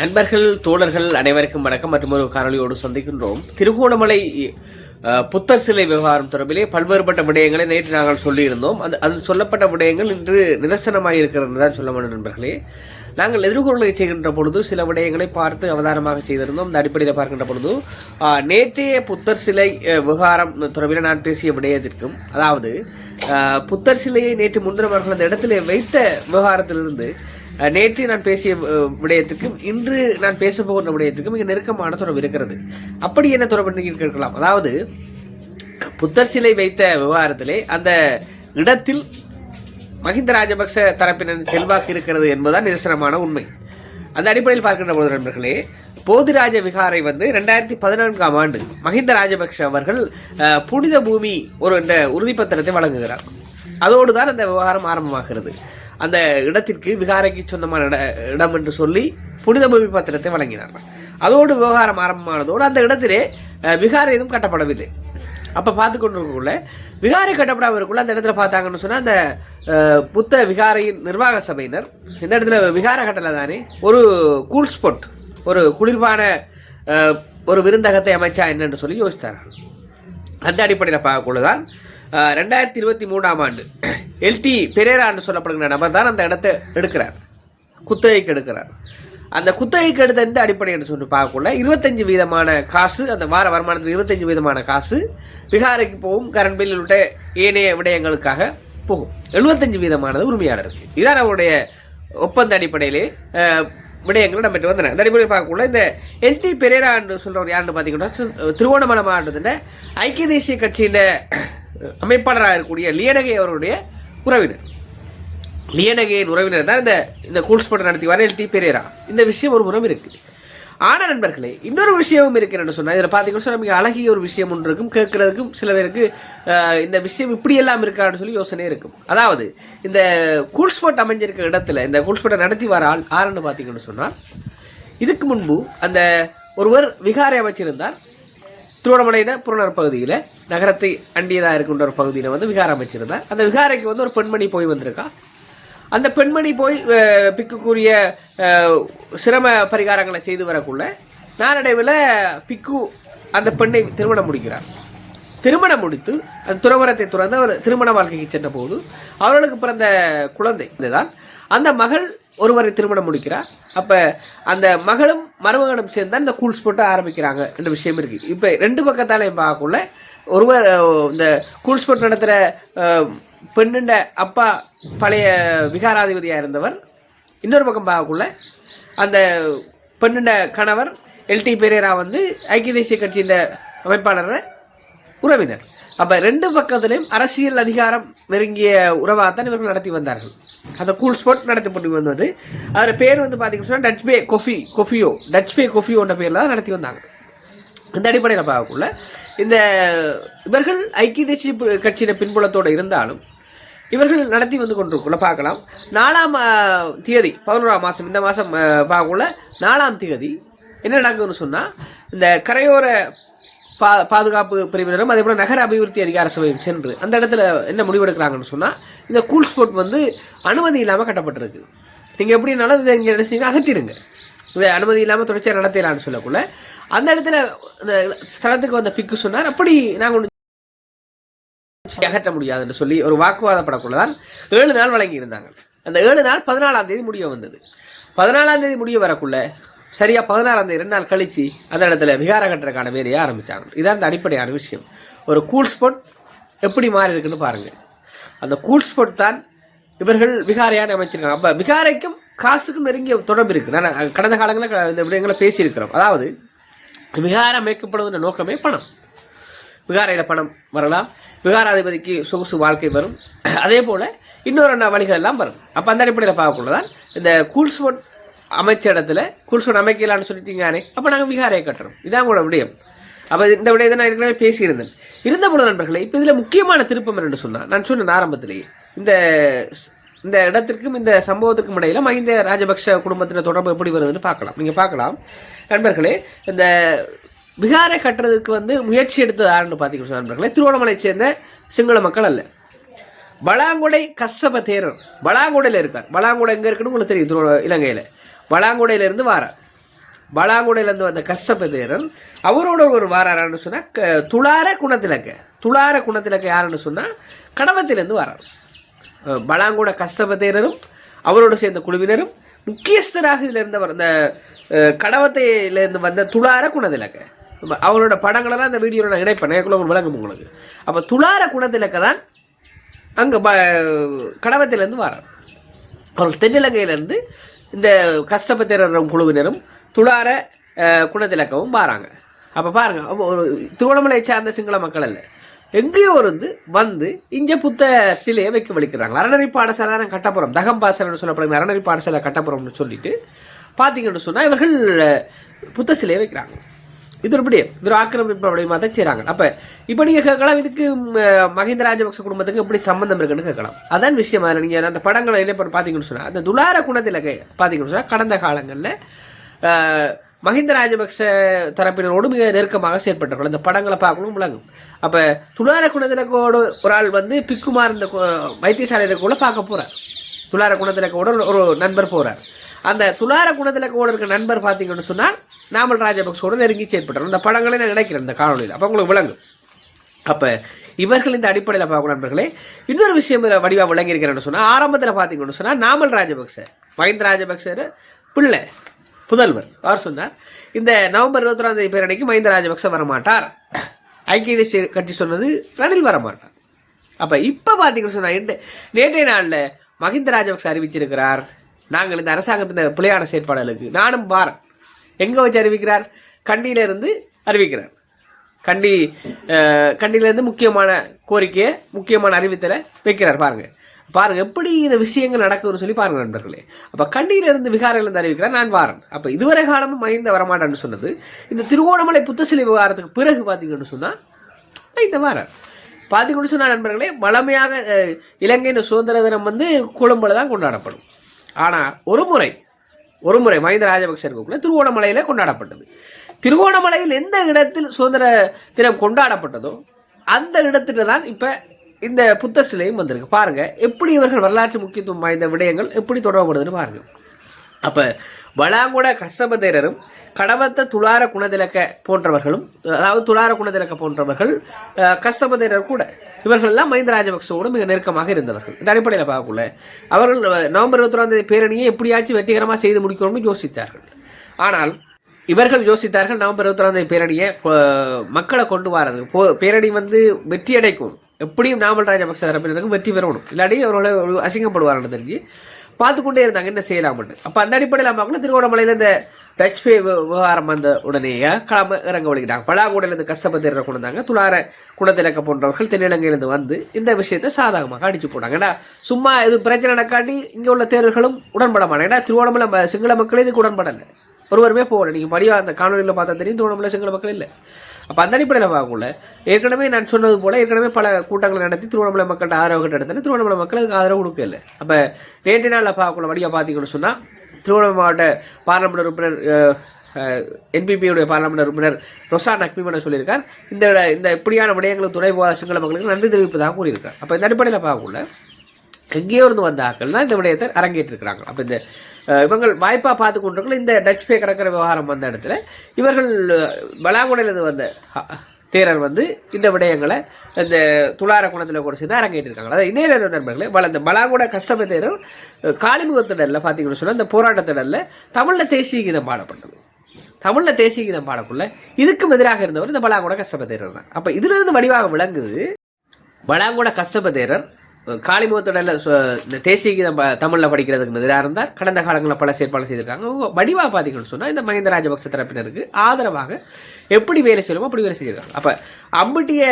நண்பர்கள் தோழர்கள் அனைவருக்கும் வணக்கம். மற்றும் ஒரு காணொலியோடு சந்திக்கின்றோம். திருகோணமலை புத்தர் சிலை விவகாரம் தொடர்பிலே பல்வேறுபட்ட விடயங்களை நேற்று நாங்கள் சொல்லியிருந்தோம். அது அது சொல்லப்பட்ட விடயங்கள் இன்று நிதர்சனமாக இருக்கிறது தான் சொல்ல வேண்டும் நண்பர்களே. நாங்கள் எதிர்கொள்ளை செய்கின்ற பொழுது சில விடயங்களை பார்த்து அவதானமாக செய்திருந்தோம். இந்த அடிப்படையில் பார்க்கின்ற பொழுது நேற்றைய புத்தர் சிலை விவகாரம் தொடர்பில் நான் பேசிய விடயத்திற்கும் அதாவது புத்தர் சிலையை நேற்று முன்தினம் அவர்கள் அந்த இடத்திலே வைத்த விவகாரத்திலிருந்து நேற்று நான் பேசிய விடயத்துக்கும் இன்று நான் பேச போகிற விடயத்துக்கும் மிக நெருக்கமான தொடர்பு இருக்கிறது. அப்படி என்ன தொடர்பு என்று கேட்கலாம். அதாவது புத்தர் சிலை வைத்த விவகாரத்திலே அந்த இடத்தில் மஹிந்த ராஜபக்ச தரப்பினர் செல்வாக்கு இருக்கிறது என்பதுதான் நிதர்சனமான உண்மை. அந்த அடிப்படையில் பார்க்கின்ற பொழுது நண்பர்களே போதிராஜ விகாரை வந்து ரெண்டாயிரத்தி பதினான்காம் ஆண்டு மஹிந்த ராஜபக்ஷ அவர்கள் அஹ், புனித பூமி ஒரு இந்த உறுதிப்பத்திரத்தை வழங்குகிறார். அதோடு தான் அந்த விவகாரம் ஆரம்பமாகிறது. அந்த இடத்திற்கு விகாரைக்கு சொந்தமான இட இடம் என்று சொல்லி புனித பூமி பத்திரத்தை வழங்கினார். அதோடு விவகாரம் ஆரம்பமானதோடு அந்த இடத்திலே அஹ், விகாரை எதுவும் கட்டப்படவில்லை. அப்போ பார்த்து கொண்டிருக்கக்குள்ள விகாரை கட்டப்படாமல் இருக்குள்ள அந்த இடத்துல பார்த்தாங்கன்னு சொன்னால் அந்த புத்த விகாரையின் நிர்வாக சபையினர் இந்த இடத்துல விகார கட்டளை தானே ஒரு கூல் ஸ்பாட் ஒரு குளிர்பான ஒரு விருந்தகத்தை அமைச்சா என்னென்னு சொல்லி யோசித்தார்கள். அந்த அடிப்படையில் பார்க்கக்குள்ளதான் தான் ரெண்டாயிரத்தி இருபத்தி மூணாம் ஆண்டு. எல்டி பெரேரான்னு சொல்லப்படுகிற நபர் தான் அந்த இடத்த எடுக்கிறார். குத்தகைக்கு எடுக்கிறார். அந்த குத்தகைக்கு எடுத்த எந்த அடிப்படைன்னு சொல்லி பார்க்கக்குள்ள இருபத்தஞ்சு வீதமான காசு அந்த வார வருமானத்தில் இருபத்தஞ்சு வீதமான காசு பீகாருக்கு போகும் கரண்ட் பில் உள்ளிட்ட ஏனைய விடயங்களுக்காக போகும். எழுபத்தஞ்சு வீதமானது உரிமையாளருக்கு இதான் அவருடைய ஒப்பந்த அடிப்படையிலே விடயங்கள் நம்ம வந்தன. அந்த அடிப்படையில் பார்க்கக்குள்ள இந்த எல்டி பெரேரா என்று சொல்றவர் யாருன்னு பார்த்தீங்கன்னா திருவோணமலை மாவட்டத்தில் ஐக்கிய தேசிய கட்சியின் அமைப்பாளராக இருக்கக்கூடிய லியனகை அவருடைய உறவினர். லியனகையின் உறவினர் தான் இந்த இந்த கூல்ஸ்பட் நடத்தி வரையில் எல்டி பெரியரா இந்த விஷயம் ஒரு புறம் இருக்குது ஆனால் நண்பர்களே இன்னொரு விஷயமும் இருக்கிறேன்னு சொன்னால் இதில் பார்த்தீங்கன்னா சொன்னால் மிக அழகிய ஒரு விஷயம் ஒன்று இருக்கும். கேட்குறதுக்கும் சில பேருக்கு இந்த விஷயம் இப்படியெல்லாம் இருக்கான்னு சொல்லி யோசனை இருக்கும். அதாவது இந்த கூல்ஸ்போட் அமைஞ்சிருக்க இடத்துல இந்த கூல்ஸ்போட்டை நடத்தி வர ஆள் ஆறுன்னு பார்த்தீங்கன்னு சொன்னால் இதுக்கு முன்பு அந்த ஒருவர் விகாரை அமைச்சிருந்தார். திருவண்ணாமலையில புறநர் பகுதியில். நகரத்தை அண்டியதாக இருக்கின்ற ஒரு பகுதியில் வந்து விகாரம் அமைச்சிருந்தார். அந்த விகாரைக்கு வந்து ஒரு பெண்மணி போய் வந்திருக்கா. அந்த பெண்மணி போய் பிக்குக்குரிய சிரம பரிகாரங்களை செய்து வரக்குள்ள நாளடைவில் பிக்கு அந்த பெண்ணை திருமணம் முடிக்கிறார். திருமணம் முடித்து அந்த துறவரத்தை துறந்து அவர் திருமண வாழ்க்கைக்கு சென்ற போது அவர்களுக்கு பிறந்த குழந்தை இதுதான். அந்த மகள் ஒருவரை திருமணம் முடிக்கிறார். அப்போ அந்த மகளும் மருமகனும் சேர்ந்து அந்த கூல்ஸ் போட்டு ஆரம்பிக்கிறாங்க என்ற விஷயம் இருக்குது இப்போ ரெண்டு பக்கத்தாலையும் பார்க்கக்குள்ள ஒருவர் இந்த கூல் ஸ்போர்ட் நடத்துகிற பெண்ணுண்ட அப்பா பழைய விகாராதிபதியாக இருந்தவர் இன்னொரு பக்கம் பார்க்கக்குள்ள அந்த பெண்ணுண்ட கணவர் எல்டி பெரேரா வந்து ஐக்கிய தேசிய கட்சியின் அமைப்பாளர் உறவினர். அப்போ ரெண்டு பக்கத்திலையும் அரசியல் அதிகாரம் நெருங்கிய உறவாகத்தான் இவர்கள் நடத்தி வந்தார்கள். அந்த கூல் ஸ்போர்ட் நடத்தப்பட்டு வந்தது. அதில் பேர் வந்து பார்த்தீங்கன்னு சொன்னா டச் பே கொஃபி கொஃபியோ டச் பே கொஃபியோன்ற பேரில் தான் நடத்தி வந்தாங்க. இந்த அடிப்படையில் பார்க்கக்குள்ள இந்த இவர்கள் ஐக்கிய தேசிய கட்சியின கட்சியின் பின்புலத்தோடு இருந்தாலும் இவர்கள் நடத்தி வந்து கொண்டிருக்குள்ள பார்க்கலாம். நாலாம் தேதி பதினோராம் மாதம் இந்த மாதம் பார்க்கக்குள்ள நாலாம் தேதி என்ன நடக்குதுன்னு சொன்னால் இந்த கரையோர பா பாதுகாப்பு பிரிவினரும் அதே போல் நகர அபிவிருத்தி அதிகார சபையும் சென்று அந்த இடத்துல என்ன முடிவெடுக்கிறாங்கன்னு சொன்னால் இந்த கூல் ஸ்போர்ட் வந்து அனுமதி இல்லாமல் கட்டப்பட்டிருக்கு. நீங்கள் எப்படினாலும் இதை இங்கே நினைச்சிங்க அகத்திருங்க. இதை அனுமதி இல்லாமல் தொடர்ச்சியாக நடத்திடலான்னு சொல்லக்குள்ள அந்த இடத்துல அந்த ஸ்தலத்துக்கு வந்த பிக்கு சொன்னார் அப்படி நாங்கள் ஒன்று அகற்ற முடியாதுன்னு சொல்லி ஒரு வாக்குவாதப்படக்குள்ளதான் ஏழு நாள் வழங்கி இருந்தாங்க. அந்த ஏழு நாள் பதினாலாம் தேதி முடிய வந்தது. பதினாலாம் தேதி முடிய வரக்குள்ள சரியா பதினாறாம் தேதி ரெண்டு நாள் கழிச்சு அந்த இடத்துல விகார கட்டுறதுக்கான வேலையை ஆரம்பிச்சாங்க. இதான் அந்த அடிப்படையான விஷயம். ஒரு கூல் ஸ்பாட் எப்படி மாறி இருக்குன்னு பாருங்க. அந்த கூல் ஸ்பாட் தான் இவர்கள் விகாரையான அமைச்சிருக்காங்க. அப்ப விகாரைக்கும் காசுக்கும் நெருங்கிய தொடர்பு இருக்கு. நான் கடந்த காலங்களில் இந்த விடயங்களை பேசியிருக்கிறோம். அதாவது விகாரம் அமைக்கப்படுவதன் நோக்கமே பணம். விகாரையில் பணம் வரலாம். விகாராதிபதிக்கு சொகுசு வாழ்க்கை வரும். அதே போல் இன்னொரு அண்ணா வழிகள் எல்லாம் வரும். அப்போ அந்த அடிப்படையில் பார்க்கக்குள்ளதான் இந்த கூல்ஸ்போட் அமைச்ச இடத்துல கூல்ஸ்போட் அமைக்கலான்னு சொல்லிட்டீங்கானே அப்போ நாங்கள் விகாரையை கட்டுறோம். இதான் கூட விடயம். அப்போ இந்த விடயத்தை நான் ஏற்கனவே பேசியிருந்தேன். இருந்த போல நண்பர்களே இப்போ இதில் முக்கியமான திருப்பம் என்று சொன்னால் நான் சொன்னேன் ஆரம்பத்திலேயே. இந்த இந்த இடத்திற்கும் இந்த சம்பவத்திற்கும் இடையில மஹிந்த ராஜபக்ஷ குடும்பத்தின தொடர்பு எப்படி வருதுன்னு பார்க்கலாம். நீங்கள் பார்க்கலாம். நண்பர்களே இந்த பீகாரை கட்டுறதுக்கு வந்து முயற்சி எடுத்தது யாருன்னு பார்த்தீங்கன்னா நண்பர்களே? திருவண்ணாமலையை சேர்ந்த சிங்கள மக்கள் அல்ல. பலாங்குடை கசப தேரர் பலாங்குடையில் இருக்கார். பலாங்குடை எங்கே இருக்குன்னு உங்களுக்கு தெரியும் திருவண்ண இலங்கையில். பலாங்குடையிலேருந்து வாரார். பலாங்குடையிலேருந்து வந்த கஷ்டபதேரன் அவரோட ஒரு வாராரான்னு சொன்னால் க- துளார குணத்திலக்க. துளார குணத்திலக்க யாருன்னு சொன்னால் கடவத்திலேருந்து வாரார். பலாங்குட கசப தேரரும் அவரோடு சேர்ந்த குழுவினரும் முக்கியஸ்தராக இதில் இருந்தவர் அந்த கடவத்தையிலேருந்து வந்த துளார குணதிலக்க. அவரோட படங்களெல்லாம் அந்த வீடியோவில் நான் இணைப்பேன். விளங்கும் உங்களுக்கு. அப்போ துளார குணத்திலக்க தான் அங்கே ப கடவத்திலேருந்து வரார். அவர்கள் தென்னிலங்கையிலேருந்து இந்த கஷ்டப்பத்திரம் குழுவினரும் துளார குணத்திலக்கவும் பாராங்க அப்போ பாருங்க ஒரு திருவண்ணாமலை சார்ந்த சிங்கள மக்கள் அல்ல. எங்கேயோ இருந்து வந்து இங்கே புத்த சிலையை வைக்க வலிக்கிறாங்க. அறநெறி பாடசாலை கட்டப்புறம். தகம்பாசலன்னு சொல்லப்படுங்க அறநெறி பாடசாலை கட்டப்புறம்னு சொல்லிட்டு பார்த்தீங்கன்னு சொன்னால் இவர்கள் புத்த சிலையை வைக்கிறாங்க. இது ஒரு இவர் ஆக்கிரமிப்பு அப்படிமா தான் செய்கிறாங்க அப்போ இப்போ நீங்கள் கேட்கலாம் இதுக்கு மஹிந்த ராஜபக்ச குடும்பத்துக்கு எப்படி சம்மந்தம் இருக்குன்னு கேட்கலாம். அதான் விஷயம். அதில் நீங்கள் அந்த படங்களை என்ன பண்ண பார்த்தீங்கன்னு சொன்னால் அந்த துலார குணத்தில் பார்த்தீங்கன்னு சொன்னால் கடந்த காலங்களில் மஹிந்த ராஜபக்ச தரப்பினரோடு மிக நெருக்கமாக செயற்பட்டார்கள் அந்த படங்களை பார்க்கணும் விளங்கும். அப்போ துலார குணத்திலக்கோடு ஒரு ஆள் வந்து பிக்குமார் இந்த வைத்தியசாலையில் கூட பார்க்க போகிறார் துலார குணத்திலக்கோட ஒரு- ஒரு நண்பர் போகிறார் அந்த துலார குணத்திலக்கோட இருக்க நண்பர் பார்த்தீங்கன்னு சொன்னால் நாமல் ராஜபக்சோட நெருங்கி செயற்பட்டார் அந்த படங்களை நான் நினைக்கிறேன் இந்த காணொலியில் அப்போ உங்களுக்கு விளங்கும். அப்போ இவர்கள் இந்த அடிப்படையில் பார்க்கணும் நண்பர்களே. இன்னொரு விஷயம் இதில் வடிவாக விளங்கியிருக்கிறேன்னு சொன்னால் ஆரம்பத்தில் பார்த்தீங்கன்னு சொன்னால் நாமல் ராஜபக்ச. மஹிந்த ராஜபக்சர் பிள்ளை புதல்வர். அவர் சொன்னார்? இந்த நவம்பர் இருபத்தொராம் தேதி பேரணிக்கு மஹிந்த ராஜபக்ச வரமாட்டார். ஐக்கிய தேசிய கட்சி சொன்னது ரணில் வரமாட்டார். அப்போ இப்போ பார்த்தீங்கன்னு சொன்னால் நேற்றைய நாளில் மஹிந்த ராஜபக்ச அறிவிச்சிருக்கிறார். நாங்கள் இந்த அரசாங்கத்தின் பிள்ளையான செயற்பாடுகளுக்கு நானும் வாரன். எங்கே வச்சு அறிவிக்கிறார்? கண்டியிலிருந்து அறிவிக்கிறார். கண்டி கண்டியிலேருந்து முக்கியமான கோரிக்கையை முக்கியமான அறிவித்தலை வைக்கிறார். பாருங்கள் பாருங்கள் எப்படி இந்த விஷயங்கள் நடக்குதுன்னு சொல்லி பாருங்கள் நண்பர்களே. அப்போ கண்டியிலிருந்து விகாரிலிருந்து அறிவிக்கிறார் நான் வாரன். அப்போ இதுவரை காலமும் மகிந்த வரமாட்டான்னு சொன்னது. இந்த திருவோணமலை புத்தசிலை விவகாரத்துக்கு பிறகு பார்த்தீங்கன்னு சொன்னால் மஹிந்த வாரன். பார்த்தீங்கன்னு சொன்னால் நண்பர்களே வளமையாக இலங்கையின் சுதந்திர தினம் வந்து கொழும்பில் தான் கொண்டாடப்படும். ஆனால் ஒரு முறை ஒரு முறை மஹிந்த ராஜபக்ச இருக்கக்குள்ள திருவோணமலையில கொண்டாடப்பட்டது. திருவோணமலையில் எந்த இடத்தில் சுதந்திர தினம் கொண்டாடப்பட்டதோ அந்த இடத்துல தான் இப்போ இந்த புத்தர் சிலையும் வந்திருக்கு. பாருங்கள் எப்படி இவர்கள் வரலாற்று முக்கியத்துவம் வாய்ந்த விடயங்கள் எப்படி தொடரப்படுதுன்னு பாருங்கள் அப்போ வளாங்குட கசபதேரரும் கடவத்த துளார குணதிலக்க போன்றவர்களும் அதாவது துளார குணதிலக்க போன்றவர்கள் அஹ், கஸ்தபதேரர் கூட இவர்கள்லாம் மஹிந்த ராஜபக்சவோடு மிக நெருக்கமாக இருந்தவர்கள். இந்த அடிப்படையில் பார்க்கக்குள்ள அவர்கள் நவம்பர் இருபத்தொராம் தேதி பேரணியை எப்படியாச்சும் வெற்றிகரமாக செய்து முடிக்கணும்னு யோசித்தார்கள். ஆனால் இவர்கள் யோசித்தார்கள் நவம்பர் இருபத்தொராம் தேதி பேரணியை மக்களை கொண்டு வரது. போ பேரணி வந்து வெற்றி அடைக்கும். எப்படியும் நாமல் ராஜபக்ச தரப்பினருக்கு வெற்றி பெறணும். இல்லாட்டி அவர்களை ஒரு அசிங்கப்படுவார்கள் தெரிஞ்சு பார்த்து கொண்டே இருந்தாங்க. என்ன செய்யலாம்னு அப்போ அந்த அடிப்படையில் பார்க்கணும் திருகோணமலையில் இந்த டச் பே விவகாரம் வந்த உடனேயே கிளம்ப இறங்க வழிக்கிட்டாங்க பலாங்குடையிலேருந்து கஷ்டப்பட்டு கொண்டாங்க துளார குணத்திலக்க போன்றவர்கள் தென்னிலங்கையிலிருந்து வந்து இந்த விஷயத்தை சாதகமாக அடிச்சு போட்டாங்க. ஏன்னா சும்மா இது பிரச்சனை நடக்காட்டி இங்கே உள்ள தேர்தல்களும் உடன்பட மாட்டாங்க ஏன்னா திருவோணமலை சிங்கள மக்களே இதுக்கு உடன்படலை? ஒருவருமே போகல. நீங்கள் படியாக அந்த காணொலியில் பார்த்தா தெரியும் திருவண்ணாமலை சிங்கள மக்கள் இல்லை. அப்போ அந்த அடிப்படையில் பார்க்கல ஏற்கனவே நான் சொன்னது போல் ஏற்கனவே பல கூட்டங்களை நடத்தி திருவண்ணாமலை மக்கள்கிட்ட ஆதரவு கிட்ட எடுத்தேன். திருவண்ணாமலை மக்கள் அதுக்கு ஆதரவு கொடுக்கல அப்போ நேற்று நாளில் பார்க்கல வழியாக பார்த்தீங்கன்னு சொன்னால் திருவண்ணாமலை மாவட்ட பார்லமெண்ட் உறுப்பினர் என்பிபியுடைய பாராளுமன்ற உறுப்பினர் ரொசா நக்மிமன சொல்லியிருக்கார். இந்த இந்த இப்படியான விடயங்களுக்கு துணை போகாத சிங்கள மக்களுக்கு நன்றி தெரிவிப்பதாக கூறியிருக்கார். அப்போ இந்த அடிப்படையில் பார்க்கக்குள்ள எங்கேயோ இருந்து வந்த ஆட்கள் தான் இந்த விடயத்தை அரங்கேற்றிருக்கிறாங்க. அப்போ இந்த இவங்கள் வாய்ப்பாக பார்த்து கொண்டிருக்கிற இந்த டச் பே கடற்கரை விவகாரம் வந்த இடத்துல இவர்கள் பலாங்குடையிலிருந்து வந்த தேரர் வந்து இந்த விடயங்களை இந்த துளார குணத்தில் கூட சேர்ந்து அரங்கேற்றிருக்காங்க. அதாவது இதே நேரம் நண்பர்களே வள இந்த பலாங்குட கஷ்டம தேரர் அஹ், காளிமுகத்திடலில் பார்த்தீங்கன்னு சொன்னால் இந்த போராட்டத்திடலில் தமிழில் தேசிய கீதம் பாடப்பட்டது. தமிழில் தேசிய கீதம் பாடக்குள்ள இதுக்கும் எதிராக இருந்தவர் இந்த பலாங்குட கஷ்டப தேரர் தான். அப்போ இதிலிருந்து வடிவாக விளங்குது வளாங்குட கஷ்டபதேரர் காளிமுகத்தோட இந்த தேசிய கீதம் தமிழில் படிக்கிறதுக்கு எதிராக இருந்தார். கடந்த காலங்களில் பல செயற்பாடு செய்திருக்காங்க. வடிவாக பார்த்தீங்கன்னு சொன்னால் இந்த மஹிந்த ராஜபக்ச தரப்பினருக்கு ஆதரவாக எப்படி வேலை செய்யணுமோ அப்படி வேலை செஞ்சிருக்காங்க அப்போ அம்பட்டிய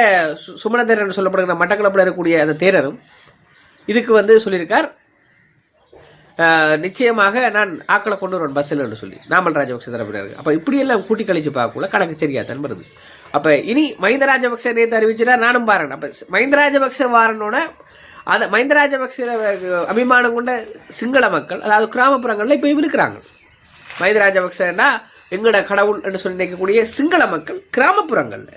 சு- என்று சொல்லப்படுகிற மட்டக்களப்பில் இருக்கக்கூடிய அந்த தேரரும் இதுக்கு வந்து சொல்லியிருக்கார். நிச்சயமாக நான் ஆக்களை கொண்டு வருவேன் பஸ்ஸில் என்று சொல்லி. நாமல் ராஜபக்ச தரப்பினர் அப்போ இப்படியெல்லாம் கூட்டி கழிச்சு பார்க்கக்குள்ள கணக்கு சரியா தான் வருது. அப்போ இனி மஹிந்த ராஜபக்ச நேற்று அறிவிச்சுட்டா நானும் பாருங்க அப்போ மஹிந்த ராஜபக்ச வாரனோட அதை மஹிந்த ராஜபக்ச அபிமானம் கொண்ட சிங்கள மக்கள் அதாவது கிராமப்புறங்களில் இப்போ இருக்கிறாங்க. மஹிந்த ராஜபக்சன்னா எங்கட கடவுள் என்று சொல்லி நினைக்கக்கூடிய சிங்கள மக்கள் கிராமப்புறங்களில்.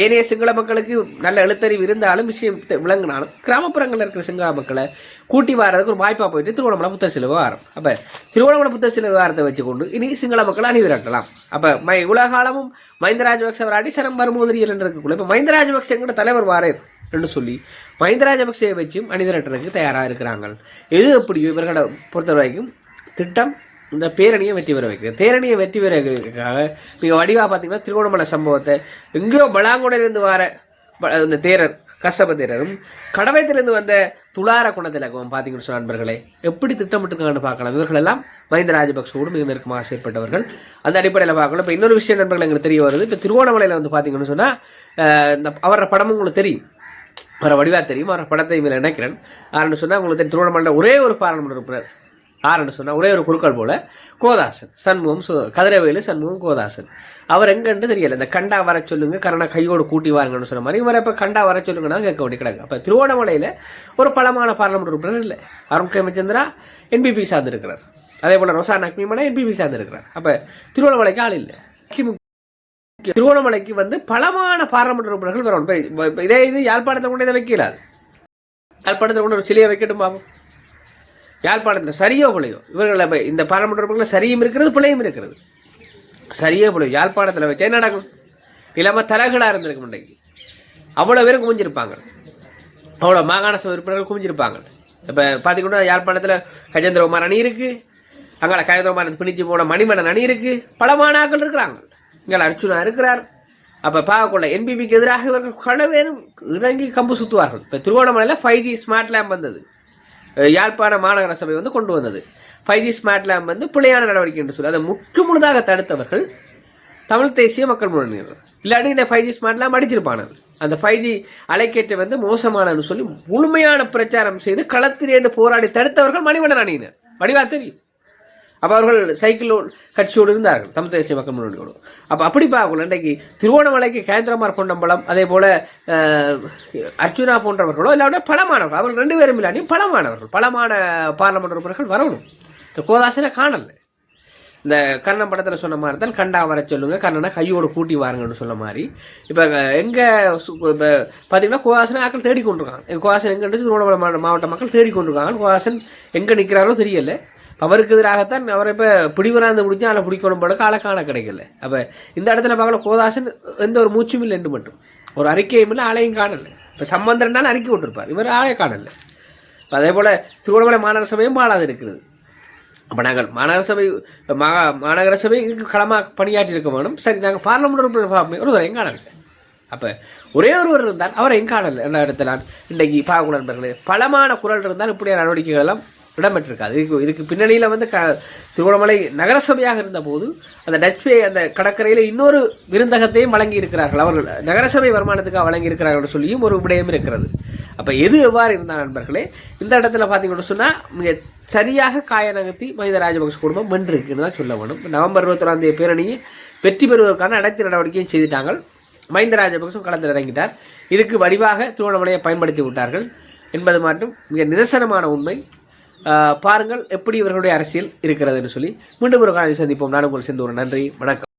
ஏனைய சிங்கள மக்களுக்கு நல்ல எழுத்தறிவு இருந்தாலும் விஷயம் விளங்கினாலும் கிராமப்புறங்களில் இருக்கிற சிங்கள மக்களை கூட்டி வாரதுக்கு ஒரு வாய்ப்பாக போயிட்டு திருவண்ணாமலை புத்தர் சில விவகாரம் அப்போ திருவண்ணாமலை புத்தர் சில விவகாரத்தை வச்சுக்கொண்டு இனி சிங்கள மக்கள் அணிதிரட்டலாம். அப்போ மை உலகாலமும் காலமும் மஹிந்த அவர் அடிசரம் வருமோதிரியல் என்று இருக்கக்குள்ள இப்போ மஹிந்த ராஜபக்ச எங்கட தலைவர் வாரேன் என்று சொல்லி மஹிந்த ராஜபக்சேவை வச்சும் அணிதிரட்டுறதுக்கு தயாராக இருக்கிறாங்க. எது எப்படியோ இவர்களை பொறுத்த வரைக்கும் திட்டம் இந்த பேரணியை வெற்றி பெற வைக்கிறது பேரணியை வெற்றி பெறதுக்காக நீங்கள் வடிவாக பார்த்தீங்கன்னா திருகோணமலை சம்பவத்தை எங்கேயோ பலாங்குடையிலிருந்து வர ப- இந்த தேரர் கசப தேரரும் கடவைத்திலிருந்து வந்த துளார குணத்திலகவும் பார்த்தீங்கன்னு சொன்ன நண்பர்களே எப்படி திட்டமிட்டிருக்காங்கன்னு பார்க்கலாம். இவர்களெல்லாம் மஹிந்த ராஜபக்சோடு மிக நெருக்கமாக செயற்பட்டவர்கள். அந்த அடிப்படையில் பார்க்கலாம். இப்போ இன்னொரு விஷயம் நண்பர்கள் எங்களுக்கு தெரிய வருது. இப்போ திருவண்ணாமலையில் வந்து பார்த்தீங்கன்னு சொன்னால் இந்த அவரோட படமும் உங்களுக்கு தெரியும். வர வடிவாக தெரியும். அவரோட படத்தை இதில் நினைக்கிறேன் ஆறுன்னு சொன்னால் உங்களுக்கு தெரியும், திருவண்ணாமலை ஒரே ஒரு பாராளுமன்ற உறுப்பினர் ஆறுன்னு சொன்னால் ஒரே ஒரு குறுக்கள் போல் கோதாசன் சண்முகம் சு கதிரவேலு சண்முகம் கோதாசன். அவர் எங்கன்னு தெரியல இந்த கண்டா வர சொல்லுங்க கரண கையோடு கூட்டி வாருங்கன்னு சொன்ன மாதிரி இவரை இப்போ கண்டா வர சொல்லுங்கன்னா கேட்க வேண்டிய கிடக்கு. அப்போ திருவோணமலையில் ஒரு பலமான பாராளுமன்ற உறுப்பினர் இல்லை. அருண் கேமச்சந்திரா என்பிபி சார்ந்திருக்கிறார். அதே போல் ரோசா நக்மிமனா என்பிபி சார்ந்திருக்கிறார். அப்போ திருவோணமலைக்கு ஆள் இல்லை. திருவோணமலைக்கு வந்து பலமான பாராளுமன்ற உறுப்பினர்கள் வரணும் இதே இது யாழ்ப்பாணத்தை கொண்டு இதை வைக்கலாது யாழ்ப்பாணத்தில் கொண்டு ஒரு சிலையை வைக்கட்டும் பாப்போம். யாழ்ப்பாணத்தில் சரியோ பிழையோ இவர்கள் இந்த பாராளுமன்ற சரியும் இருக்கிறது பிழையும் இருக்கிறது. சரியோ பிழையோ யாழ்ப்பாணத்தில் வச்சே நடக்கும்? இல்லாமல் தரகளாக இருந்திருக்கும் இன்றைக்கு. அவ்வளோ பேரும் குமிஞ்சிருப்பாங்க. அவ்வளோ மாகாண சபை உறுப்பினர்கள் குமிஞ்சிருப்பாங்க. இப்போ பார்த்தீங்கன்னா யாழ்ப்பாணத்தில் கஜேந்திரகுமார் அணி இருக்குது அங்கே கஜேந்திரகுமார் பிணிச்சு போன மணிமணன் அணி இருக்குது பல மாணாக்கள் இருக்கிறாங்க. இங்கே அர்ச்சுனா இருக்கிறார். அப்போ பார்க்கக்குள்ள என்பிபிக்கு எதிராக இவர்கள் பல பேரும் இறங்கி கம்பு சுற்றுவார்கள் இப்போ திருவோணமலையில் ஃபைவ் ஜி ஸ்மார்ட் லேம்ப் வந்தது. யாழ்ப்பாண மாநகர சபை வந்து கொண்டு வந்தது. ஃபைவ் ஜி ஸ்மார்ட் லேம்ப் வந்து பிழையான நடவடிக்கை என்று சொல்லி அதை முற்று முழுதாக தடுத்தவர்கள் தமிழ் தேசிய மக்கள் முன்னணியினர் இல்லாட்டி இந்த ஃபைவ் ஜி ஸ்மார்ட்லாம் அடிச்சிருப்பானது அந்த ஃபைவ் ஜி அலைக்கேற்றை வந்து மோசமானன்னு சொல்லி முழுமையான பிரச்சாரம் செய்து களத்திலேந்து போராடி தடுத்தவர்கள் மணிவண்ணன் அணியினர். வடிவா தெரியும்? அப்போ அவர்கள் சைக்கிள் கட்சியோடு இருந்தார்கள் தமிழ் தேசிய மக்கள் முன்னணியோடு. அப்போ அப்படி பார்க்கல இன்றைக்கு திருவோணமலைக்கு கேந்திரமார் பொன்னம்பலம் அதே போல் அர்ஜுனா போன்றவர்களோ இல்லாவிட பலமானவர்கள் அவர்கள் ரெண்டு பேரும் இல்லாட்டியும் பலமானவர்கள் பலமான பார்லமெண்ட் உறுப்பினர்கள் வரணும். இந்த கோதாசனை காணலை. இந்த கர்ணன் படத்தில் சொன்ன மாதிரி தான் கண்டா வர சொல்லுங்க கண்ணனை கையோடு கூட்டி வாருங்கன்னு சொன்ன மாதிரி. இப்போ எங்கே இப்போ பார்த்தீங்கன்னா கோவாசன் ஆக்கள் தேடிக்கொண்டிருக்காங்க. கோவாசன் எங்கே திருவண்ணாமலை மாவட்ட மக்கள் தேடிக்கொண்டிருக்காங்க கோவாசன் எங்கே நிற்கிறாரோ தெரியலை. அவருக்கு எதிராகத்தான் அவரை இப்போ பிடிவராந்து பிடிச்சி அதில் பிடிக்கணும் போல காலக்கான காண கிடைக்கல. அப்போ இந்த இடத்துல பார்க்கல கோதாசன் எந்த ஒரு மூச்சும் இல்லை என்று மட்டும். ஒரு அறிக்கையும் இல்லை ஆளையும் காணலை. இப்போ சம்பந்தம்னால அறிக்கை விட்டுருப்பார் இவர் ஆளே இப்போ அதே போல் திருவண்ணாமலை மாநகர சபையும் பாழாது இருக்கிறது. அப்போ நாங்கள் மாநகர சபை மகா மாநகர சபை களமாக பணியாற்றி இருக்க வேணும். சரி நாங்கள் பார்லமெண்ட் உறுப்பினர் ஒருவரையும் காணலை அப்போ ஒரே ஒருவர் இருந்தால் அவரையும் காணலை என்ன இடத்துல இன்றைக்கு பார்க்க பலமான குரல் இருந்தால் இப்படியான நடவடிக்கைகள் எல்லாம் இடம்பெற்றிருக்காது. இதுக்கு இதுக்கு பின்னணியில் வந்து க திருவண்ணாமலை நகரசபையாக இருந்தபோது அந்த டச்பே அந்த கடற்கரையில் இன்னொரு விருந்தகத்தையும் வழங்கி இருக்கிறார்கள் அவர்கள் நகரசபை வருமானத்துக்காக வழங்கி இருக்கிறார்கள் சொல்லியும் ஒரு விடயம் இருக்கிறது. அப்போ எது எவ்வாறு இருந்தால் நண்பர்களே இந்த இடத்துல பார்த்தீங்கன்னு சொன்னால் மிக சரியாக காய நகர்த்தி மனித ராஜபக்ஷ குடும்பம் வென்றிருக்குன்னு தான் சொல்ல வேணும். நவம்பர் இருபத்தொன்னாம் தேதி பேரணியை வெற்றி பெறுவதற்கான அனைத்து நடவடிக்கையும் செய்துட்டாங்க மஹிந்த ராஜபக்சம் களத்தில் இறங்கிட்டார். இதுக்கு வடிவாக திருவண்ணாமலையை பயன்படுத்தி விட்டார்கள். என்பது மட்டும் மிக நிதர்சனமான உண்மை. பாருங்கள் எப்படி இவர்களுடைய அரசியல் இருக்கிறது என்று சொல்லி மீண்டும் ஒரு காலையில் சந்திப்போம். நான் உங்களுக்கு சேர்ந்து ஒரு நன்றி. வணக்கம்.